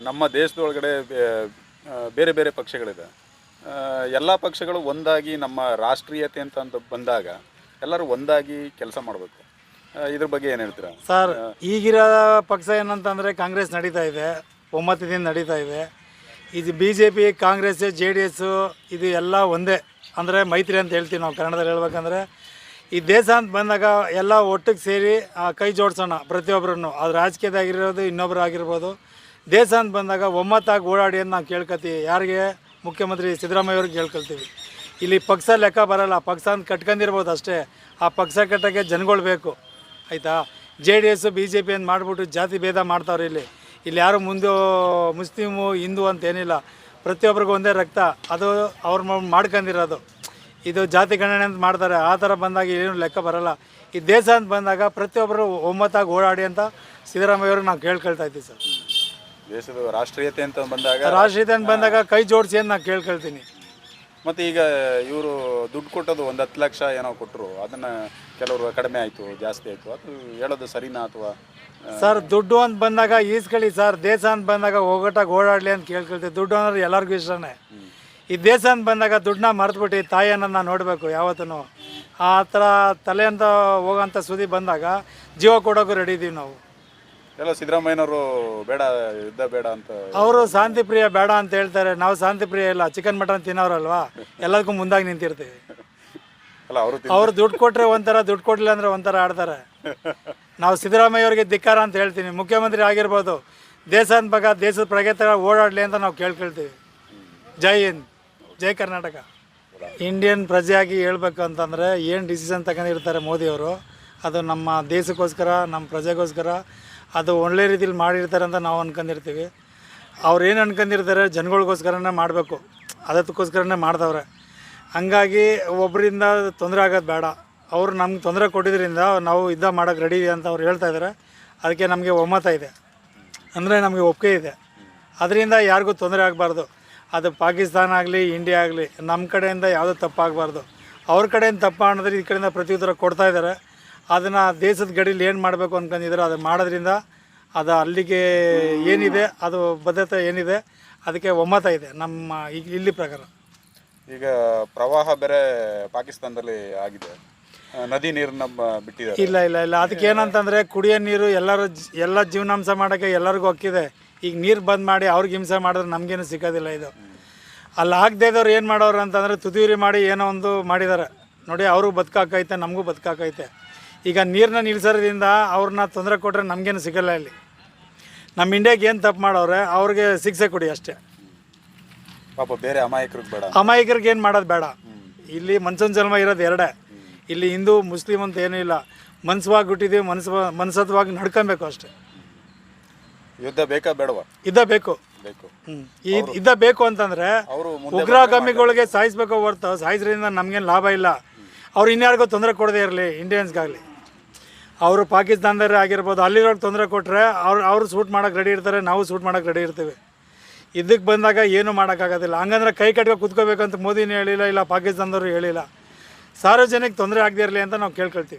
ನಮ್ಮ ದೇಶದೊಳಗಡೆ ಬೇರೆ ಬೇರೆ ಪಕ್ಷಗಳಿದೆ. ಎಲ್ಲ ಪಕ್ಷಗಳು ಒಂದಾಗಿ ನಮ್ಮ ರಾಷ್ಟ್ರೀಯತೆ ಅಂತ ಅಂತ ಬಂದಾಗ ಎಲ್ಲರೂ ಒಂದಾಗಿ ಕೆಲಸ ಮಾಡಬೇಕು. ಇದ್ರ ಬಗ್ಗೆ ಏನು ಹೇಳ್ತೀರಾ? ಸರ್ ಈಗಿರೋ ಪಕ್ಷ ಏನಂತಂದರೆ ಕಾಂಗ್ರೆಸ್ ನಡೀತಾ ಇದೆ ಒಮ್ಮತದಿಂದ ನಡೀತಾ ಇದೆ. ಇದು B J P Congress J D S ಇದು ಎಲ್ಲ ಒಂದೇ. ಅಂದರೆ ಮೈತ್ರಿ ಅಂತ ಹೇಳ್ತೀವಿ ನಾವು ಕನ್ನಡದಲ್ಲಿ ಹೇಳ್ಬೇಕಂದ್ರೆ. ಈ ದೇಶ ಅಂತ ಬಂದಾಗ ಎಲ್ಲ ಒಟ್ಟಿಗೆ ಸೇರಿ ಆ, ಕೈ ಜೋಡಿಸೋಣ ಪ್ರತಿಯೊಬ್ಬರನ್ನು. ಅದು ರಾಜಕೀಯದಾಗಿರೋದು ಇನ್ನೊಬ್ಬರು ಆಗಿರ್ಬೋದು. ದೇಶ ಅಂತ ಬಂದಾಗ ಒಮ್ಮತ್ತಾಗಿ ಓಡಾಡಿ ಅಂತ ನಾವು ಕೇಳ್ಕೊತೀವಿ ಯಾರಿಗೆ? ಮುಖ್ಯಮಂತ್ರಿ ಸಿದ್ದರಾಮಯ್ಯ ಅವ್ರಿಗೆ ಕೇಳ್ಕೊಳ್ತೀವಿ. ಇಲ್ಲಿ ಪಕ್ಷ ಲೆಕ್ಕ ಬರಲ್ಲ. ಪಕ್ಷ ಅಂತ ಕಟ್ಕೊಂಡಿರ್ಬೋದು ಅಷ್ಟೇ. ಆ ಪಕ್ಷ ಕಟ್ಟೋಕ್ಕೆ ಜನಗಳು ಬೇಕು. ಆಯಿತಾ? J D S, B J P ಅಂತ ಮಾಡಿಬಿಟ್ಟು ಜಾತಿ ಭೇದ ಮಾಡ್ತಾವ್ರೆ ಇಲ್ಲಿ. ಇಲ್ಲಿ ಯಾರು ಮುಂದೆ ಮುಸ್ಲಿಮು, ಹಿಂದೂ ಅಂತ ಏನಿಲ್ಲ. ಪ್ರತಿಯೊಬ್ಬರಿಗೂ ಒಂದೇ ರಕ್ತ. ಅದು ಅವ್ರು ಮಾಡ್ಕೊಂಡಿರೋದು. ಇದು ಜಾತಿ ಗಣನೆ ಅಂತ ಮಾಡ್ತಾರೆ. ಆ ಥರ ಬಂದಾಗ ಏನು ಲೆಕ್ಕ ಬರಲ್ಲ. ಈ ದೇಶ ಅಂತ ಬಂದಾಗ ಪ್ರತಿಯೊಬ್ಬರು ಒಮ್ಮತ್ತಾಗಿ ಓಡಾಡಿ ಅಂತ ಸಿದ್ದರಾಮಯ್ಯವ್ರಿಗೆ ನಾವು ಕೇಳ್ಕೊಳ್ತಾ ಇದ್ದೀವಿ ಸರ್. ದೇಶದ ರಾಷ್ಟ್ರೀಯತೆ ಅಂತ ಬಂದಾಗ ರಾಷ್ಟ್ರೀಯತೆ ಅಂತ ಬಂದಾಗ ಕೈ ಜೋಡಿಸಿ ಅಂತ ನಾನು ಕೇಳ್ಕೊಳ್ತೀನಿ. ಮತ್ತು ಈಗ ಇವರು ದುಡ್ಡು ಕೊಟ್ಟದು ಒಂದು ಹತ್ತು ಲಕ್ಷ ಏನೋ ಕೊಟ್ಟರು ಅದನ್ನು ಕೆಲವರು ಕಡಿಮೆ ಆಯಿತು ಜಾಸ್ತಿ ಆಯಿತು ಅದು ಹೇಳೋದು ಸರಿನಾ ಅಥವಾ ಸರ್ ದುಡ್ಡು ಅಂತ ಬಂದಾಗ ಈಸ್ಕೊಳ್ಳಿ ಸರ್ ದೇಶ ಅಂತ ಬಂದಾಗ ಒಗ್ಗಟ್ಟಾಗಿ ಓಡಾಡಲಿ ಅಂತ ಕೇಳ್ಕೊಳ್ತೀವಿ. ದುಡ್ಡು ಅಂದ್ರೆ ಎಲ್ಲರಿಗೂ ಇಷ್ಟನೇ. ಈ ದೇಶ ಅಂತ ಬಂದಾಗ ದುಡ್ಡನ್ನ ಮರೆತುಬಿಟ್ಟು ತಾಯಿಯನ್ನು ನೋಡಬೇಕು ಯಾವತ್ತೂ ಆ ಥರ ತಲೆ ಅಂತ ಹೋಗೋಂಥ ಸುದ್ದಿ ಬಂದಾಗ ಜೀವ ಕೊಡೋಕ್ಕೂ ರೆಡಿ ಇದ್ದೀವಿ ನಾವು. ಎಲ್ಲ ಸಿದ್ದರಾಮಯ್ಯನವರು ಬೇಡ ಯುದ್ಧ ಬೇಡ ಅಂತ. ಅವರು ಶಾಂತಿ ಪ್ರಿಯ ಬೇಡ ಅಂತ ಹೇಳ್ತಾರೆ. ನಾವು ಶಾಂತಿ ಪ್ರಿಯ ಇಲ್ಲ ಚಿಕನ್ ಮಟನ್ ತಿನ್ನೋರಲ್ವಾ? ಎಲ್ಲದಕ್ಕೂ ಮುಂದಾಗಿ ನಿಂತಿರ್ತೀವಿ. ಅಲ್ಲ ಅವರು ಅವ್ರು ದುಡ್ಡು ಕೊಟ್ಟರೆ ಒಂಥರ ದುಡ್ಡು ಕೊಡಲಿಲ್ಲ ಅಂದರೆ ಒಂಥರ ಆಡ್ತಾರೆ. ನಾವು ಸಿದ್ದರಾಮಯ್ಯ ಅವರಿಗೆ ಧಿಕ್ಕಾರ ಅಂತ ಹೇಳ್ತೀನಿ. ಮುಖ್ಯಮಂತ್ರಿ ಆಗಿರ್ಬೋದು. ದೇಶ ಅಂತ ಬಗ್ಗೆ ದೇಶದ ಪ್ರಗತಿ ಓಡಾಡಲಿ ಅಂತ ನಾವು ಕೇಳ್ಕೊಳ್ತೀವಿ. ಜೈ ಹಿಂದ್. ಜೈ ಕರ್ನಾಟಕ. ಇಂಡಿಯನ್ ಪ್ರಜೆಯಾಗಿ ಹೇಳ್ಬೇಕು ಅಂತಂದರೆ ಏನು ಡಿಸಿಷನ್ ತಗೊಂಡಿರ್ತಾರೆ ಮೋದಿಯವರು? ಅದು ನಮ್ಮ ದೇಶಕ್ಕೋಸ್ಕರ, ನಮ್ಮ ಪ್ರಜೆಗೋಸ್ಕರ, ಅದು ಒಳ್ಳೆ ರೀತಿಲಿ ಮಾಡಿರ್ತಾರೆ ಅಂತ ನಾವು ಅನ್ಕೊಂಡಿರ್ತೀವಿ. ಅವ್ರು ಏನು ಅನ್ಕೊಂಡಿರ್ತಾರೆ ಜನಗಳಿಗೋಸ್ಕರನೇ ಮಾಡಬೇಕು. ಅದಕ್ಕೋಸ್ಕರನೇ ಮಾಡ್ದವ್ರೆ. ಹಂಗಾಗಿ ಒಬ್ಬರಿಂದ ತೊಂದರೆ ಆಗೋದು ಬೇಡ. ಅವರು ನಮ್ಗೆ ತೊಂದರೆ ಕೊಟ್ಟಿದ್ದರಿಂದ ನಾವು ಇದ್ದ ಮಾಡೋಕ್ಕೆ ರೆಡಿ ಅಂತ ಅವ್ರು ಹೇಳ್ತಾ ಇದ್ದಾರೆ ಅದಕ್ಕೆ ನಮಗೆ ಒಮ್ಮತ ಇದೆ. ಅಂದರೆ ನಮಗೆ ಒಪ್ಪಿಗೆ ಇದೆ. ಅದರಿಂದ ಯಾರಿಗೂ ತೊಂದರೆ ಆಗಬಾರ್ದು. ಅದು ಪಾಕಿಸ್ತಾನ ಆಗಲಿ, ಇಂಡಿಯಾ ಆಗಲಿ ನಮ್ಮ ಕಡೆಯಿಂದ ಯಾವುದೂ ತಪ್ಪಾಗಬಾರ್ದು. ಅವ್ರ ಕಡೆಯಿಂದ ತಪ್ಪ ಅನ್ನೋದ್ರೆ ಈ ಕಡೆಯಿಂದ ಪ್ರತ್ಯುತ್ತರ ಕೊಡ್ತಾ ಇದ್ದಾರೆ ಅದನ್ನು ದೇಶದ ಗಡಿಲಿ ಏನು ಮಾಡಬೇಕು ಅನ್ಕೊಂಡಿದ್ದಾರೆ ಅದು ಮಾಡೋದ್ರಿಂದ ಅದು ಅಲ್ಲಿಗೆ ಏನಿದೆ ಅದು ಬದ್ಧತೆ ಏನಿದೆ ಅದಕ್ಕೆ ಒಮ್ಮತ ಇದೆ ನಮ್ಮ ಇಲ್ಲಿ ಪ್ರಕಾರ. ಈಗ ಪ್ರವಾಹ ಬೇರೆ ಪಾಕಿಸ್ತಾನದಲ್ಲಿ ಆಗಿದೆ. ನದಿ ನೀರನ್ನ ಬಿಟ್ಟಿದೆ ಇಲ್ಲ ಇಲ್ಲ ಇಲ್ಲ. ಅದಕ್ಕೆ ಏನಂತಂದರೆ ಕುಡಿಯೋ ನೀರು ಎಲ್ಲರೂ ಎಲ್ಲ ಜೀವನಾಂಶ ಮಾಡೋಕ್ಕೆ ಎಲ್ಲರಿಗೂ ಅಕ್ಕಿದೆ ಈಗ ನೀರು ಬಂದ್ ಮಾಡಿ ಅವ್ರಿಗೆ ಹಿಂಸೆ ಮಾಡಿದ್ರೆ ನಮಗೇನು ಸಿಗೋದಿಲ್ಲ ಇದು. ಅಲ್ಲಿ ಆಗದೇ ಇದ್ದವ್ರು ಏನು ಮಾಡೋರು ಅಂತಂದರೆ ತುದಿಯೂರಿ ಮಾಡಿ ಏನೋ ಒಂದು ಮಾಡಿದ್ದಾರೆ. ನೋಡಿ ಅವ್ರಿಗೂ ಬದುಕಾಕೈತೆ ನಮಗೂ ಬದುಕಾಕೈತೆ. ಈಗ ನೀರನ್ನ ನಿಲ್ಸೋದ್ರಿಂದ ಅವ್ರನ್ನ ತೊಂದರೆ ಕೊಟ್ಟರೆ ನಮಗೇನು ಸಿಗಲ್ಲ ಇಲ್ಲಿ. ನಮ್ಮ ಇಂಡಿಯಾಗೆ ಏನು ತಪ್ಪು ಮಾಡೋರೆ ಅವ್ರಿಗೆ ಶಿಕ್ಷೆ ಕೊಡಿ ಅಷ್ಟೇ. ಪಾಪ ಬೇರೆ ಅಮಾಯಕರಿಗೆ ಬೇಡ. ಅಮಾಯಕರಿಗೆ ಏನು ಮಾಡೋದು ಬೇಡ. ಇಲ್ಲಿ ಮನ್ಸನ್ ಜನ್ಮ ಇರೋದು ಎರಡೇ. ಇಲ್ಲಿ ಹಿಂದೂ ಮುಸ್ಲಿಂ ಅಂತ ಏನೂ ಇಲ್ಲ. ಮನ್ಸವಾಗಿ ಹುಟ್ಟಿದ್ದೀವಿ ಮನ್ಸ ಮನ್ಸತ್ವಾಗಿ ನಡ್ಕೊಬೇಕು ಅಷ್ಟೇ. ಯುದ್ಧ ಬೇಕಾ ಬೇಡವಾ? ಇದ್ದ ಬೇಕು. ಬೇಕು. ಇದ್ದ ಬೇಕು ಅಂತಂದ್ರೆ ಉಗ್ರಗಾಮಿಗಳಿಗೆ ಸಾಯಿಸ್ಬೇಕು ಹೊರ್ತು ಸಾಯಿಸ್ರಿಂದ ನಮ್ಗೇನು ಲಾಭ ಇಲ್ಲ. ಅವ್ರು ಇನ್ಯಾರಿಗೂ ತೊಂದರೆ ಕೊಡದೇ ಇರಲಿ ಇಂಡಿಯನ್ಸ್ಗಾಗಲಿ ಅವರು ಪಾಕಿಸ್ತಾನದವರೇ ಆಗಿರ್ಬೋದು ಅಲ್ಲಿರೋರ್ಗೆ ತೊಂದರೆ ಕೊಟ್ಟರೆ ಅವ್ರು, ಅವರು ಸೂಟ್ ಮಾಡೋಕೆ ರೆಡಿ ಇರ್ತಾರೆ, ನಾವು ಸೂಟ್ ಮಾಡೋಕೆ ರೆಡಿ ಇರ್ತೀವಿ. ಇದಕ್ಕೆ ಬಂದಾಗ ಏನು ಮಾಡೋಕ್ಕಾಗೋದಿಲ್ಲ. ಹಂಗಂದ್ರೆ ಕೈ ಕಟ್ಕೊ ಕುತ್ಕೋಬೇಕಂತ ಮೋದಿನೂ ಹೇಳಿಲ್ಲ, ಇಲ್ಲ ಪಾಕಿಸ್ತಾನದವರು ಹೇಳಿಲ್ಲ. ಸಾರ್ವಜನಿಕ ತೊಂದರೆ ಆಗದೇ ಇರಲಿ ಅಂತ ನಾವು ಕೇಳ್ಕೊಳ್ತೀವಿ.